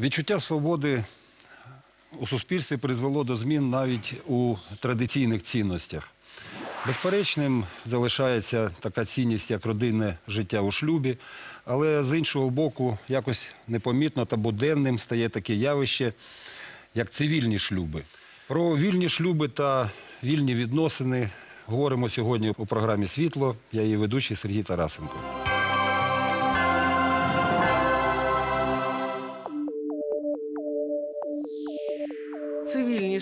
Відчуття свободи у суспільстві призвело до змін навіть у традиційних цінностях. Безперечним залишається така цінність, як родинне життя у шлюбі, але з іншого боку, якось непомітно та буденним стає таке явище, як цивільні шлюби. Про вільні шлюби та вільні відносини говоримо сьогодні у програмі Світло. Я її ведучий Сергій Тарасенко.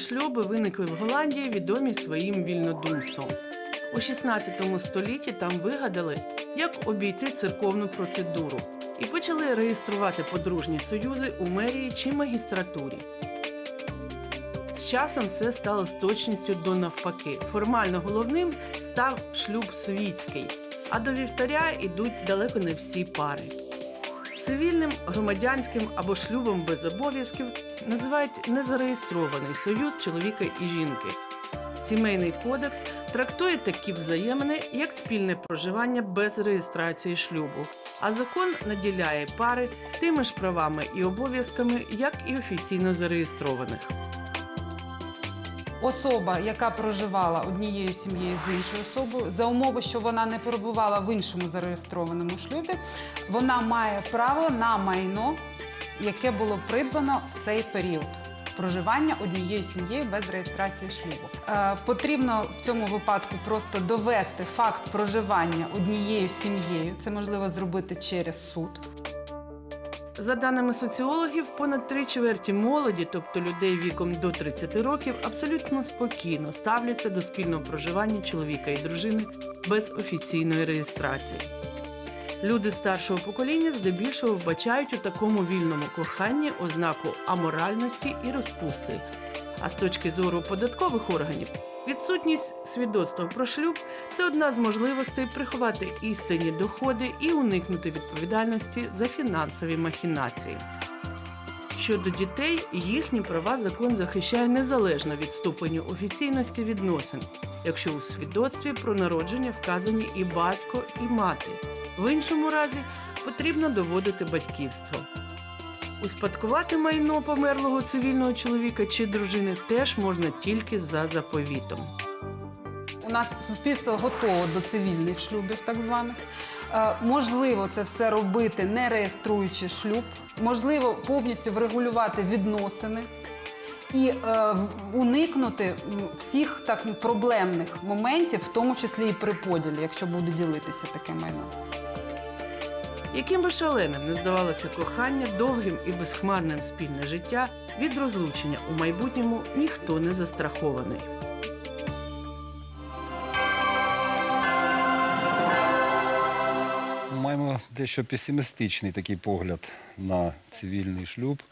Шлюби виникли в Голландії, відомі своїм вільнодумством. У 16 столітті там вигадали, як обійти церковну процедуру, і почали реєструвати подружні союзи у мерії чи магістратурі. З часом це стало з точністю до навпаки. Формально головним став шлюб світський, а до вівтаря йдуть далеко не всі пари. Цивільним, громадянським або шлюбом без обов'язків називають незареєстрований союз чоловіка і жінки. Сімейний кодекс трактує такі взаємини як спільне проживання без реєстрації шлюбу, а закон наділяє пари тими ж правами і обов'язками, як і офіційно зареєстрованих. Особа, яка проживала однією сім'єю з іншою особою, за умови, що вона не перебувала в іншому зареєстрованому шлюбі, вона має право на майно, яке було придбано в цей період. Проживання однією сім'єю без реєстрації шлюбу. Е, потрібно в цьому випадку просто довести факт проживання однією сім'єю. Це можливо зробити через суд. За даними соціологів, понад три чверті молоді, тобто людей віком до 30 років, абсолютно спокійно ставляться до спільного проживання чоловіка і дружини без офіційної реєстрації. Люди старшого покоління здебільшого вбачають у такому вільному коханні ознаку аморальності і розпусти. А з точки зору податкових органів, відсутність свідоцтва про шлюб це одна з можливостей приховати істинні доходи і уникнути відповідальності за фінансові махінації. Щодо дітей, їхні права закон захищає незалежно від ступеню офіційності відносин, якщо у свідоцтві про народження вказані і батько, і мати. В іншому разі потрібно доводити батьківство. Успадкувати майно померлого цивільного чоловіка чи дружини теж можна тільки за заповітом. У нас суспільство готово до цивільних шлюбів, так званих. Е, можливо, це все робити, не реєструючи шлюб. Можливо, повністю врегулювати відносини і е, уникнути всіх так проблемних моментів, в тому числі і при поділі, якщо буде ділитися таке майно. Яким би шаленим не здавалося кохання, довгим і безхмарним спільне життя, від розлучення у майбутньому ніхто не застрахований. Маємо дещо песимістичний такий погляд на цивільний шлюб.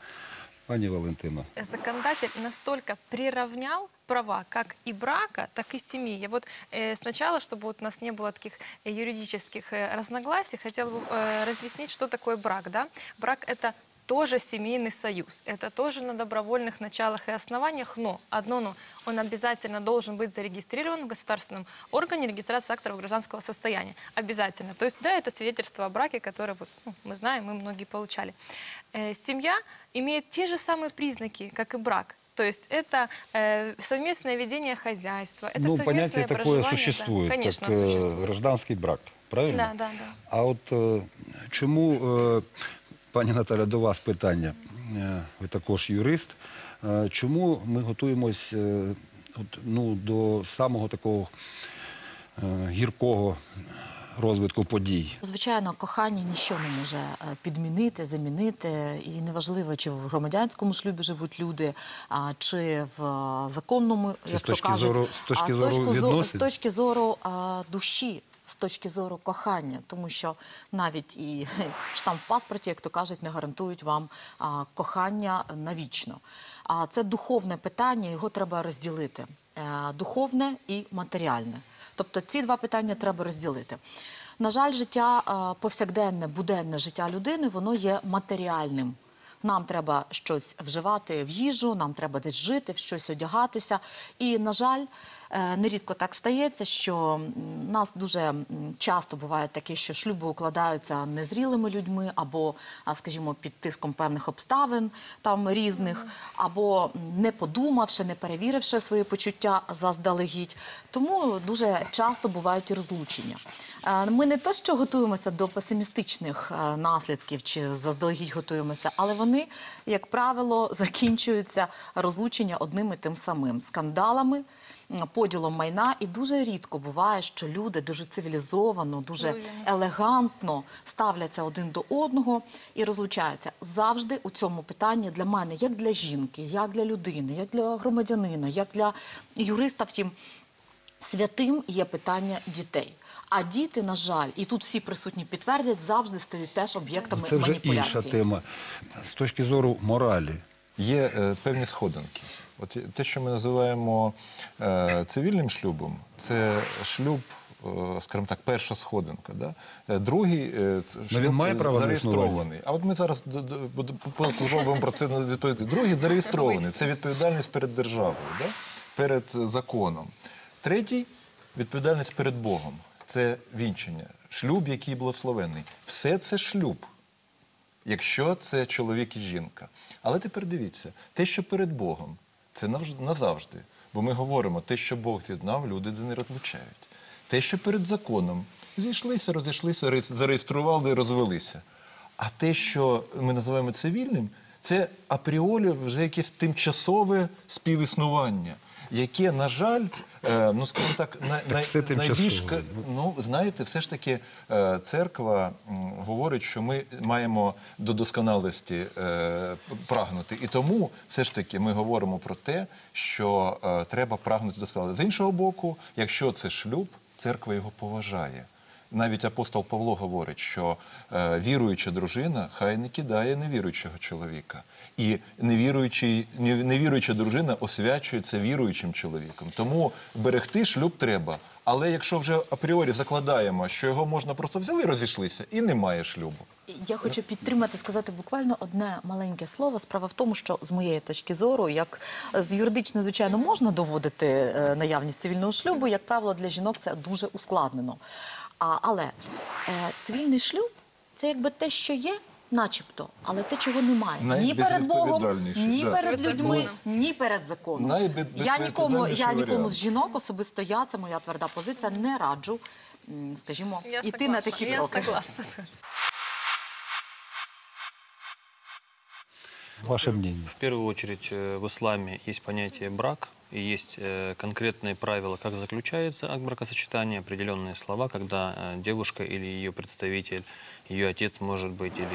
Пані Валентино, законодатель настолько приравнял права как и брака, так и семьи. Я вот э, сначала, чтобы вот у нас не было таких э, юридических э, разногласий, хотела бы э, разъяснить, что такое брак. Да? Брак – это тоже семейный союз. Это тоже на добровольных началах и основаниях, но одно но, он обязательно должен быть зарегистрирован в государственном органе регистрации акторов гражданского состояния. Обязательно. То есть, да, это свидетельство о браке, которое вот, ну, мы знаем, мы многие получали. Э, семья имеет те же самые признаки, как и брак. То есть это э, совместное ведение хозяйства, это ну, совместное понятие такое проживание. да. существует, Конечно, как э, существует. гражданський брак, правильно? Да, да, да. А от е, чому, е, пані Наталя, до вас питання? Е, Ви також юрист. Е, Чому ми готуємось е, ну, до самого такого гіркого розвитку подій? Звичайно, кохання ніщо не може підмінити, замінити. І неважливо, чи в громадянському шлюбі живуть люди, чи в законному, як то кажуть, зору- з точки а, зору точку відносин? з точки зору а, душі. З точки зору кохання, тому що навіть і штамп в паспорті, як то кажуть, не гарантують вам кохання навічно. А це духовне питання, його треба розділити: Е, духовне і матеріальне. Тобто ці два питання треба розділити. На жаль, життя е, повсякденне, буденне життя людини, воно є матеріальним. Нам треба щось вживати в їжу, нам треба десь жити, в щось одягатися. І, на жаль, Нерідко так стається, що у нас дуже часто буває таке, що шлюби укладаються незрілими людьми, або, скажімо, під тиском певних обставин там різних, або не подумавши, не перевіривши свої почуття заздалегідь. Тому дуже часто бувають і розлучення. Е, Ми не те, що готуємося до песимістичних е, наслідків чи заздалегідь готуємося, але вони, як правило, закінчуються розлучення одним і тим самим скандалами. Поділом майна і дуже рідко буває, що люди дуже цивілізовано, дуже елегантно ставляться один до одного і розлучаються. Завжди у цьому питанні для мене, як для жінки, як для людини, як для громадянина, як для юриста, втім, святим є питання дітей. А діти, на жаль, і тут всі присутні підтвердять, завжди стають теж об'єктами Це вже маніпуляції. інша тема. З точки зору моралі, Є е, певні сходинки. От те, що ми називаємо е, цивільним шлюбом, це шлюб, е, скажімо так, перша сходинка. Да? Е, Другий е, це шлюб має право на зареєстрований. А от ми зараз д- про це відповісти. Другий зареєстрований. Це відповідальність перед державою, да? перед е, законом. Третій відповідальність перед Богом. Це вінчення. Шлюб, який благословений. Все це шлюб якщо це чоловік і жінка. Але тепер дивіться, те, що перед Богом, це назавжди. Бо ми говоримо, те, що Бог віддав, люди не розлучають. Те, що перед законом, зійшлися, розійшлися, реєс- зареєстрували розвелися. А те, що ми називаємо цивільним, це апріолі вже якесь тимчасове співіснування, яке, на жаль, е, ну скажімо так, на, так найбільш Ну, знаєте, все ж таки е, церква говорить, що ми маємо до досконалості е, прагнути. І тому все ж таки ми говоримо про те, що треба прагнути досконалості. З іншого боку, якщо це шлюб, церква його поважає. Навіть апостол Павло говорить, що е, віруюча дружина хай не кидає невіруючого чоловіка. І невіруючий, невіруюча дружина освячується віруючим чоловіком. Тому берегти шлюб треба. Але якщо вже апріорі закладаємо, що його можна просто взяли, розійшлися, і немає шлюбу. Я хочу підтримати, сказати буквально одне маленьке слово. Справа в тому, що з моєї точки зору, як з юридично, звичайно, можна доводити е, наявність цивільного шлюбу, як правило, для жінок це дуже ускладнено. А, але е, цивільний шлюб це якби те, що є. Начебто, але те, чого немає ні перед Богом, ні да. перед людьми, ні перед законом. Я нікому, я нікому з жінок особисто я, це моя тверда позиція, не раджу, скажімо, Я іти на согласна, такі я кроки. согласна. ваше мнение. В первую очередь э, в исламе есть понятие брак, и есть э, конкретные правила, как заключается акт бракосочетания, определенные слова, когда э, девушка или ее представитель, ее отец, может быть, или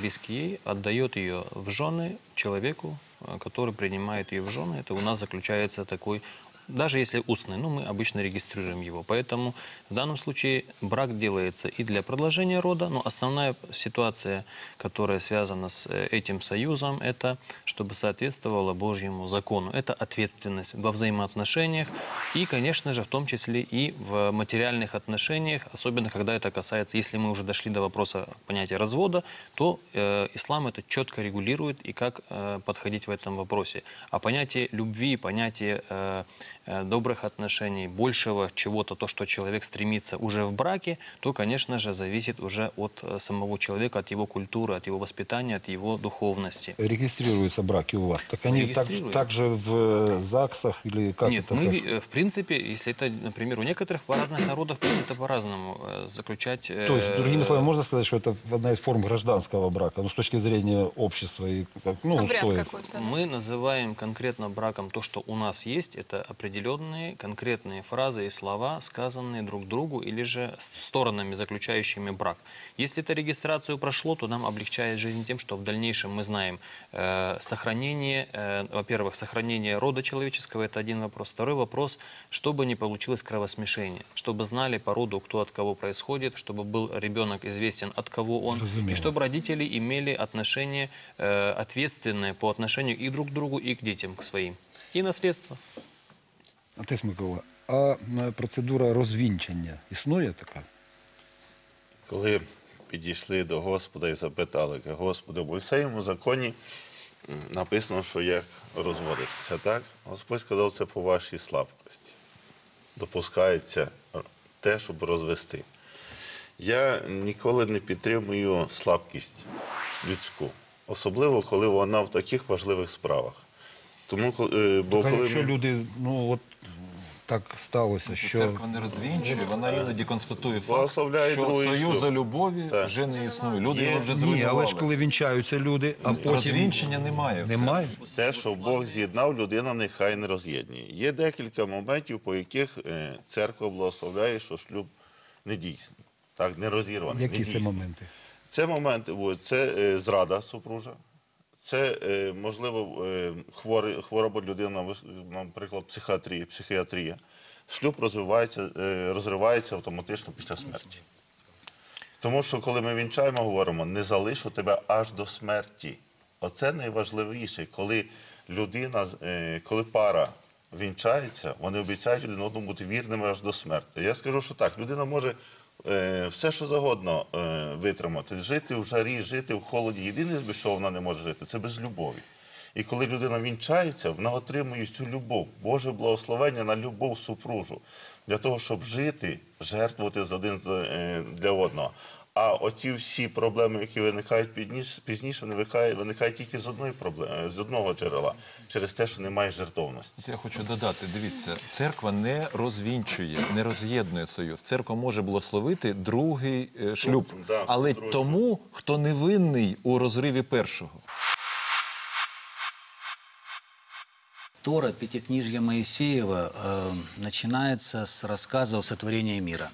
близкий ей, отдает ее в жены человеку, э, который принимает ее в жены. Это у нас заключается такой даже если устный, ну, мы обычно регистрируем его. Поэтому в данном случае брак делается и для продолжения рода, но основная ситуация, которая связана с э, этим союзом, это чтобы соответствовало Божьему закону. Это ответственность во взаимоотношениях и, конечно же, в том числе и в материальных отношениях, особенно когда это касается, если мы уже дошли до вопроса понятия развода, то э, ислам это четко регулирует и как э, подходить в этом вопросе. А понятие любви, понятие э, добрых отношений, большего чего-то, то, что человек стремится уже в браке, то, конечно же, зависит уже от э, самого человека, от его культуры, от его воспитания, от его духовности. Регистрируются браки у вас. Так они так, так же в э, ЗАГСах или как Нет, это? мы, э, в принципе, если это, например, у некоторых по разных народах принято по-разному э, заключать... э, То есть, другими словами, можно сказать, что это одна из форм гражданского брака, ну, с точки зрения общества и как, ну, Обряд устоев. Мы называем конкретно браком то, что у нас есть. Это определенные конкретные фразы и слова, сказанные друг другу или же сторонами, заключающими брак. Если это регистрацию прошло, то нам облегчает жизнь тем, что в дальнейшем мы знаем э, сохранение, э, во-первых, сохранение рода человеческого, это один вопрос. Второй вопрос, чтобы не получилось кровосмешение, чтобы знали по роду, кто от кого происходит, чтобы был ребенок известен, от кого он, и чтобы родители имели отношения э, ответственные по отношению и друг к другу, и к детям, к своим. И наследство. Отець Микола, а процедура розвінчання існує така? коли підійшли до Господа і запитали, Господи, в Мойсеєвому законі написано, що як розводитися, так? Господь сказав, це по вашій слабкості. допускається те, щоб розвести. Я ніколи не підтримую слабкість людську, особливо коли вона в таких важливих справах. Тому, е, бо коли якщо ми- люди, ну от так сталося, що Церква не розвінчує, вона іноді констатує факт, Благословляє що другий союзу шлюб. любові Так. вже не існує. Люди Є- його вже ні, але ж коли вінчаються люди, а потім Розвінчення немає. в церкві. немає. Те, що Бог з'єднав, людина нехай не роз'єднує. Є декілька моментів, по яких е, церква благословляє, що шлюб недійсний, так, не розірваний. Які це недійсний. моменти? Це моменти, о, це е, зрада супружа, це, е, можливо, е, хвороба людина, наприклад, психіатрія, психіатрія. Шлюб розвивається, е, розривається автоматично після смерті. Тому що коли ми вінчаємо, говоримо, не залишу тебе аж до смерті. Оце найважливіше, коли людина, коли пара вінчається, вони обіцяють один одному бути вірними аж до смерті. Я скажу, що так, людина може все, що завгодно е, витримати, жити в жарі, жити в холоді. Єдине, чого вона не може жити, це без любові. І коли людина вінчається, вона отримує цю любов, Боже благословення на любов супружу, для того, щоб жити, жертвувати один е, для одного. А оці всі проблеми, які виникають пізніше, пізніше виникають, виникають тільки з одної проблеми, з одного джерела, через те, що немає жертовності. Я хочу додати, дивіться, церква не розвінчує, не роз'єднує союз. Церква може благословити другий е, шлюб, да, але другий. тому, хто не винний у розриві першого. Тора Пятикнижья Моисеева э, начинается с рассказа о сотворении мира.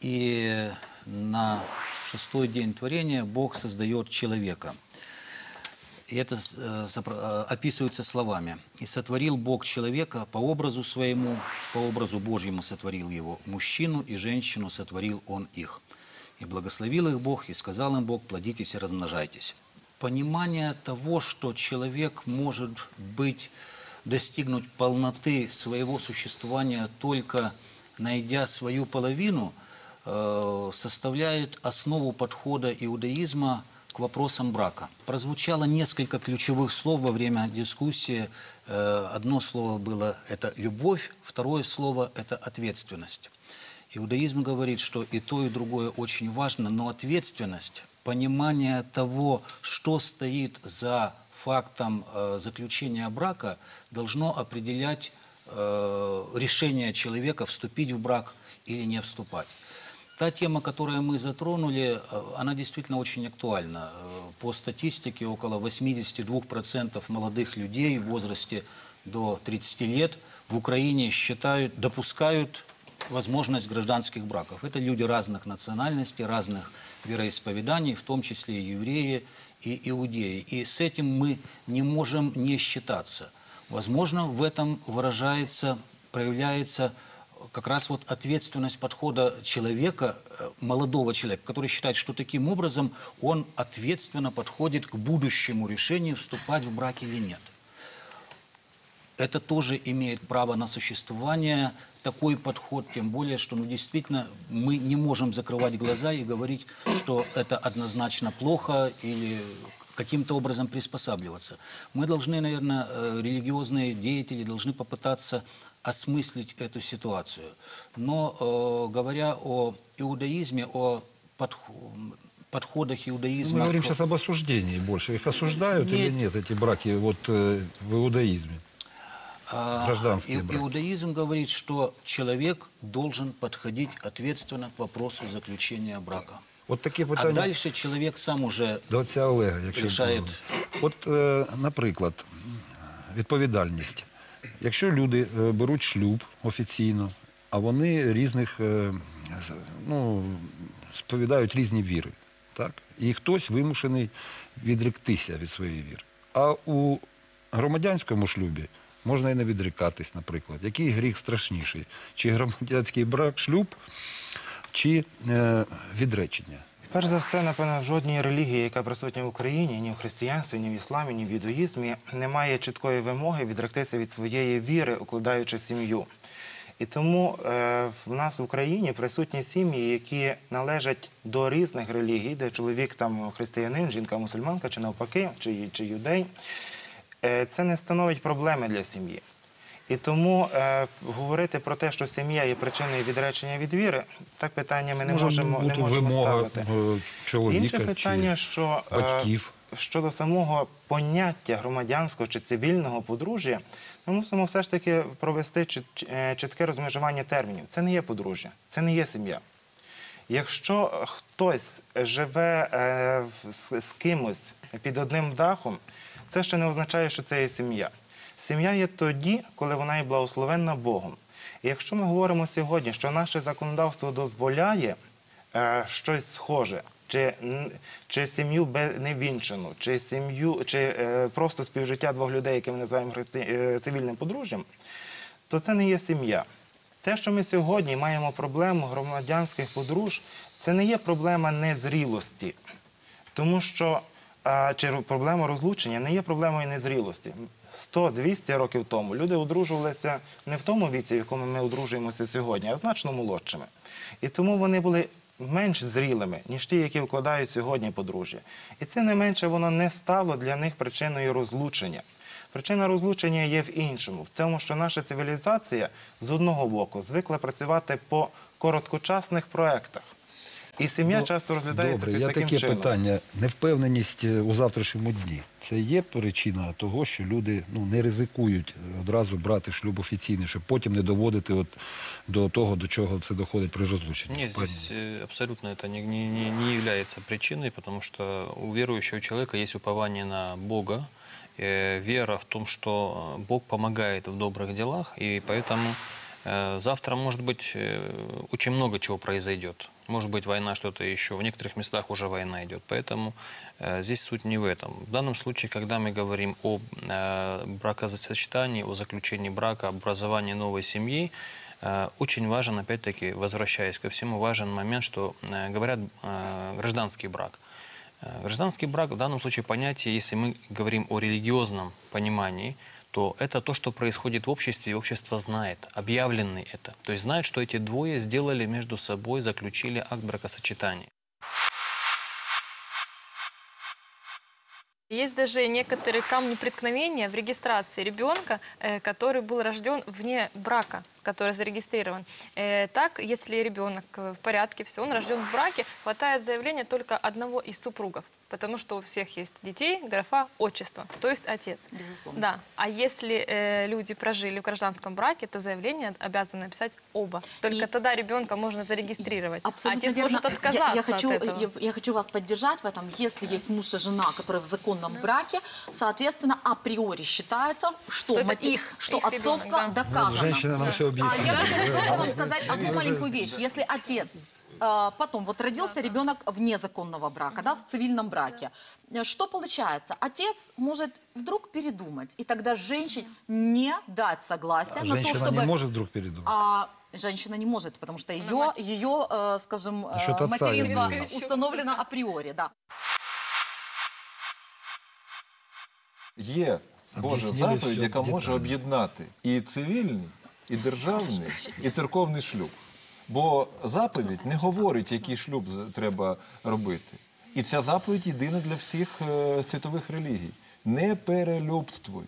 И на шестой день творения Бог создает человека. И это э, э, описывается словами. «И сотворил Бог человека по образу своему, по образу Божьему сотворил его, мужчину и женщину сотворил он их. И благословил их Бог, и сказал им Бог, плодитесь и размножайтесь». Понимание того, что человек может быть, достигнуть полноты своего существования только найдя свою половину, э, составляет основу подхода иудаизма к вопросам брака. Прозвучало несколько ключевых слов во время дискуссии. Э, Одно слово было – это любовь, второе слово – это ответственность. Иудаизм говорит, что и то, и другое очень важно, но ответственность, понимание того, что стоит за фактом э, заключения брака, должно определять решение человека вступить в брак или не вступать. Та тема, которую мы затронули, э, она действительно очень актуальна. Э, По статистике, около 82% молодых людей в возрасте до 30 лет в Украине считают, допускают возможность гражданских браков. Это люди разных национальностей, разных вероисповеданий, в том числе и евреи, и иудеи. И с этим мы не можем не считаться. Возможно, в этом выражается, проявляется как раз вот ответственность подхода человека, э, молодого человека, который считает, что таким образом он ответственно подходит к будущему решению, вступать в брак или нет это тоже имеет право на существование, такой подход, тем более, что ну, действительно мы не можем закрывать глаза и говорить, что это однозначно плохо или каким-то образом приспосабливаться. Мы должны, наверное, э, религиозные деятели должны попытаться осмыслить эту ситуацию. Но э, говоря о иудаизме, о подх- подходах иудаизма... Мы говорим к- сейчас об осуждении больше. Их осуждают или Нет. нет, эти браки вот э, в иудаизме? А, Гражданские и- браки. Иудаизм говорит, что человек должен подходить ответственно к вопросу заключения брака. От такі А питання дальше человек сам уже до отця Олега, якщо рішає. можна. От, е, наприклад, відповідальність. Якщо люди е, беруть шлюб офіційно, а вони різних, е, ну, сповідають різні віри, так? і хтось вимушений відректися від своєї віри. А у громадянському шлюбі можна і не відрікатись, наприклад. Який гріх страшніший? Чи громадянський брак, шлюб, чи е, відречення? Перш за все, напевно, в жодній релігії, яка присутня в Україні, ні в християнстві, ні в ісламі, ні в ідуїзмі, немає чіткої вимоги відректися від своєї віри, укладаючи сім'ю. І тому е, в нас в Україні присутні сім'ї, які належать до різних релігій, де чоловік там християнин, жінка мусульманка, чи навпаки, чи, чи юдей. Е, це не становить проблеми для сім'ї. І тому е, говорити про те, що сім'я є причиною відречення від віри, так питання ми не Може можемо, не можемо вимога ставити. е, чоловіка Інше питання, чи що е, батьків. щодо самого поняття громадянського чи цивільного подружжя, ми мусимо все ж таки провести чіт- е, чітке розмежування термінів. Це не є подружжя, це не є сім'я. Якщо хтось живе е, в- з, з кимось під одним дахом, це ще не означає, що це є сім'я. Сім'я є тоді, коли вона є благословенна Богом. І якщо ми говоримо сьогодні, що наше законодавство дозволяє е, щось схоже, чи, чи сім'ю невінчену, чи сім'ю, чи е, просто співжиття двох людей, які ми називаємо е, цивільним подружжям, то це не є сім'я. Те, що ми сьогодні маємо проблему громадянських подруж, це не є проблема незрілості, тому що чи проблема розлучення не є проблемою незрілості. 100-200 років тому люди одружувалися не в тому віці, в якому ми одружуємося сьогодні, а значно молодшими. І тому вони були менш зрілими, ніж ті, які укладають сьогодні подружжя. І це не менше воно не стало для них причиною розлучення. Причина розлучення є в іншому, в тому, що наша цивілізація з одного боку звикла працювати по короткочасних проектах. І сім'я Ну, часто розглядається Добре, під я таким таке чином. питання. Невпевненість е, у завтрашньому дні. Це є причина того, що люди ну, не ризикують е, одразу брати шлюб офіційний, щоб потім не доводити от до того, до чого це доходить при розлученні. Нет, Пані. здесь э, абсолютно это не, не, не- не является причиной, потому что у верующего человека есть упование на Бога, э, вера в том, что э, Бог помогает в добрых делах, и поэтому э, завтра, может быть, э, очень много чего произойдет. Может быть, война, что-то еще. В некоторых местах уже война идет. Поэтому э, здесь суть не в этом. В данном случае, когда мы говорим о э, бракосочетании, о заключении брака, образовании новой семьи, Э, Очень важен, опять-таки, возвращаясь ко всему, важен момент, что э, говорят э, гражданский брак. Э, Гражданский брак в данном случае понятие, если мы говорим о религиозном понимании, то это то, что происходит в обществе, и общество знает, объявленный это. То есть знает, что эти двое сделали между собой, заключили акт бракосочетания. Есть даже некоторые камни преткновения в регистрации ребенка, э, который был рожден вне брака, который зарегистрирован. Э, Так, если ребенок в порядке, все, он рожден в браке, хватает заявления только одного из супругов. Потому что у всех есть детей, графа отчество, то есть отец. Безусловно. Да. А если э, люди прожили в гражданском браке, то заявление обязаны написать оба. Только И- тогда ребенка можно зарегистрировать. Абсолютно Отец верно. может Я- отказаться я, хочу, от этого. Я, я хочу вас поддержать в этом. Если есть муж и жена, которые в законном браке, соответственно, априори считается, что, Что мотив- их- что их ребенок, отцовство да. доказано. Женщина нам все А объяснила. я хочу вам сказать одну маленькую вещь. Если отец э, потом, вот родился ребенок вне законного брака, да, в цивильном браке, э, что получается? Отец может вдруг передумать, и тогда женщине не дать согласия на то, Женщина чтобы... не может вдруг передумать. А женщина не может, потому что ее, мать. ее э, скажем, э, Насчет отца материнство именно. установлено априори, да. Є Божа Об'яснили заповідь, всьо яка може детально. об'єднати і цивільний, і державний, і церковний шлюб. Бо заповідь не говорить, який шлюб треба робити. І ця заповідь єдина для всіх е, світових релігій. Не перелюбствуй.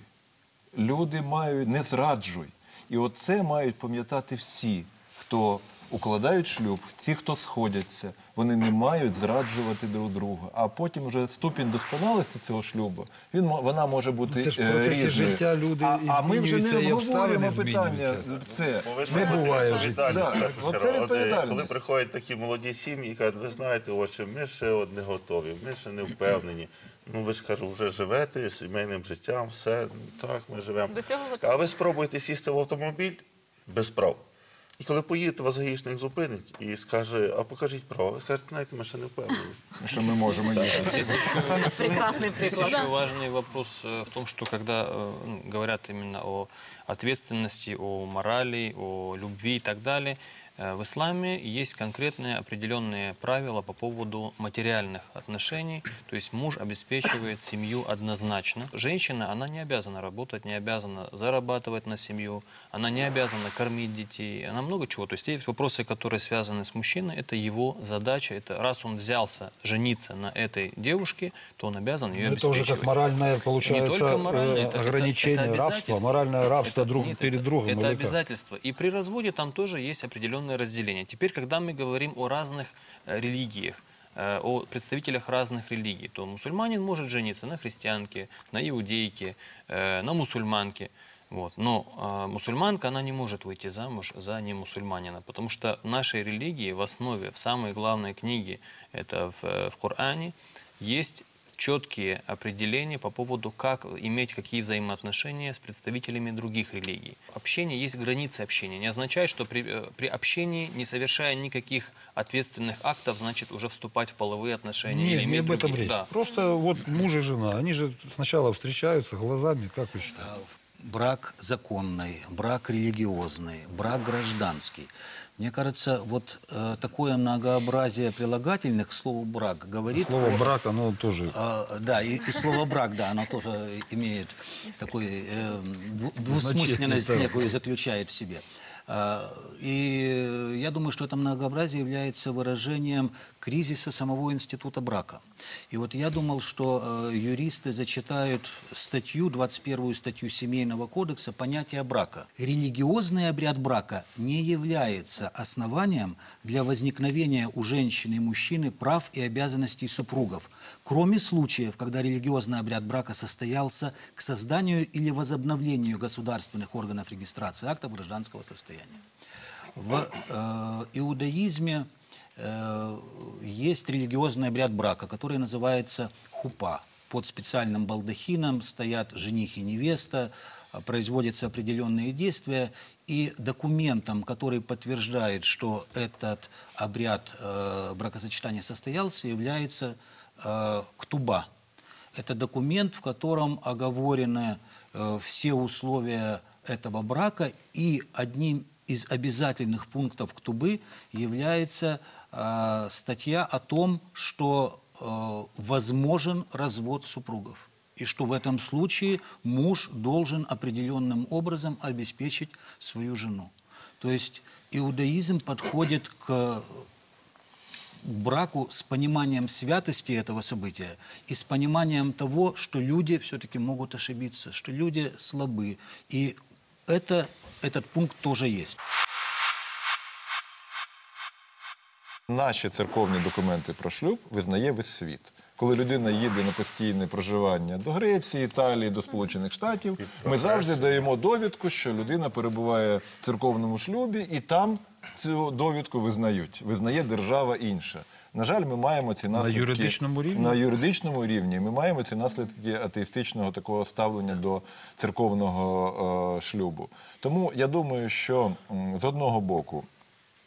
Люди мають не зраджуй. І оце мають пам'ятати всі, хто укладають шлюб, ті, хто сходяться, вони не мають зраджувати друг друга. А потім вже ступінь досконалості цього шлюбу, він вона може бути Це ж в е, процесі різною. життя люди а, а ми вже не обговорюємо питання. Це Бо ви ж Не знаєте, буває в відповідальність, Да, в першу чергу. От, е, відповідальність. Коли приходять такі молоді сім'ї і кажуть, ви знаєте, отче, ми ще от не готові, ми ще не впевнені. Ну ви ж кажу, вже живете сімейним життям, все ну, так, ми живемо. До цього. А ви спробуєте сісти в автомобіль без прав. І коли поїдете, вас гаїшник зупинить і скаже, а покажіть права. Ви скажете, знаєте, ми ще не впевнені. що ми можемо їхати. Здесь еще Прекрасный Здесь приклад. еще важный вопрос э, в том, что когда э, ну, говорят именно о ответственности, о морали, о любви и так далее, Э, В исламе есть конкретные определенные правила по поводу материальных отношений, то есть муж обеспечивает семью однозначно. Женщина, она не обязана работать, не обязана зарабатывать на семью, она не обязана кормить детей, она много чего. То есть есть вопросы, которые связаны с мужчиной, это его задача, это раз он взялся жениться на этой девушке, то он обязан ее Ну, Это уже обеспечивать. как моральное, получается, Не только моральное, э, это, ограничение это, это обязательство. моральное рабство Это- друг нет, перед это- другом. Это или обязательство. И при разводе там тоже есть определенное разделение. Теперь, когда мы говорим о разных э, религиях, э, о представителях разных религий, то мусульманин может жениться на христианке, на иудейке, э, на мусульманке. Вот. Но э, мусульманка, она не может выйти замуж за немусульманина, потому что в нашей религии в основе, в самой главной книге, это в, в Коране, есть четкие определения по поводу, как иметь какие взаимоотношения с представителями других религий. Общение есть границы общения. Не означает, что при, э, при общении, не совершая никаких ответственных актов, значит уже вступать в половые отношения Не, или не об этом другие. речь. Да. Просто вот муж и жена, они же сначала встречаются глазами, как вы считаете? брак законный, брак религиозный, брак гражданский. Мне кажется, вот э, такое многообразие прилагательных к слову брак говорит... Слово брак, оно тоже... А, да, и, и слово брак, да, оно тоже имеет такой э, дву- двусмысленность некую заключает в себе. И я думаю, что это многообразие является выражением кризиса самого института брака. И вот я думал, что э, юристы зачитают статью, 21 статью Семейного кодекса, понятие брака. Религиозный обряд брака не является основанием для возникновения у женщины и мужчины прав и обязанностей супругов, кроме случаев, когда религиозный обряд брака состоялся к созданию или возобновлению государственных органов регистрации актов гражданского состояния. В э, иудаизме э, есть религиозный обряд брака, который называется хупа. Под специальным балдахином стоят жених и невеста, а, производятся определенные действия, и документом, который подтверждает, что этот обряд э, бракосочетания состоялся, является э, ктуба. Это документ, в котором оговорены э, все условия этого брака, и одним из обязательных пунктов ктубы является э, статья о том, что э, возможен развод супругов. И что в этом случае муж должен определенным образом обеспечить свою жену. То есть иудаизм подходит к браку с пониманием святости этого события и с пониманием того, что люди все-таки могут ошибиться, что люди слабы. И это, этот пункт тоже есть. Наші церковні документи про шлюб визнає весь світ. Коли людина їде на постійне проживання до Греції, Італії, до Сполучених Штатів, ми завжди даємо довідку, що людина перебуває в церковному шлюбі, і там цю довідку визнають. Визнає держава інша. На жаль, ми маємо ці наслідки на юридичному рівні? На юридичному рівні ми маємо ці наслідки атеїстичного такого ставлення до церковного е, шлюбу. Тому я думаю, що з одного боку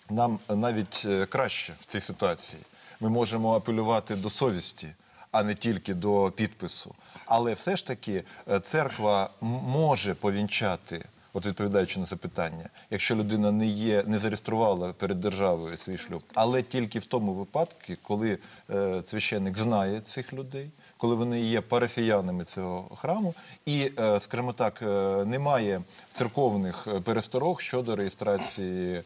нам навіть е, краще в цій ситуації. Ми можемо апелювати до совісті, а не тільки до підпису. Але все ж таки е, церква може повінчати, от відповідаючи на запитання, якщо людина не є, не зареєструвала перед державою свій шлюб, але тільки в тому випадку, коли е, священник знає цих людей. Коли вони є парафіянами цього храму, і, е, скажімо так, е, немає церковних е, пересторог щодо реєстрації, е,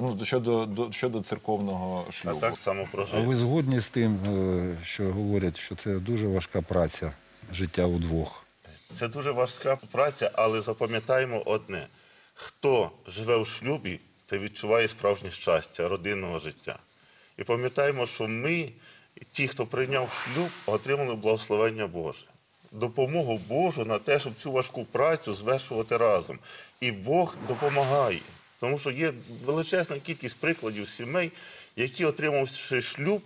ну щодо до- щодо церковного А шлюбу. так само А ви згодні з тим, е, що говорять, що це дуже важка праця, життя удвох? Це дуже важка праця, але запам'ятаємо одне: хто живе в шлюбі, той відчуває справжнє щастя родинного життя. І пам'ятаємо, що ми, ті, хто прийняв шлюб, отримали благословення Боже. Допомогу Божу на те, щоб цю важку працю звершувати разом. І Бог допомагає. Тому що є величезна кількість прикладів сімей, які, отримавши шлюб,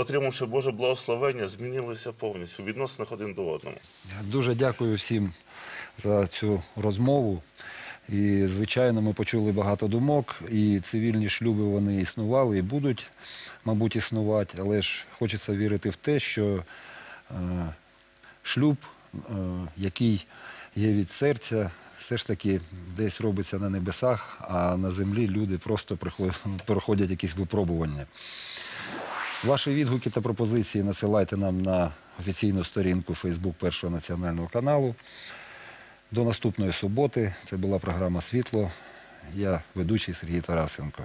отримавши Боже благословення, змінилися повністю в відносинах один до одного. Дуже дякую всім за цю розмову. І, звичайно, ми почули багато думок, і цивільні шлюби вони існували і будуть, мабуть, існувати. Але ж хочеться вірити в те, що е, шлюб, е, який є від серця, все ж таки десь робиться на небесах, а на землі люди просто приходять- проходять якісь випробування. Ваші відгуки та пропозиції насилайте нам на офіційну сторінку Facebook Першого національного каналу. До наступної суботи. Це була програма Світло. Я ведучий Сергій Тарасенко.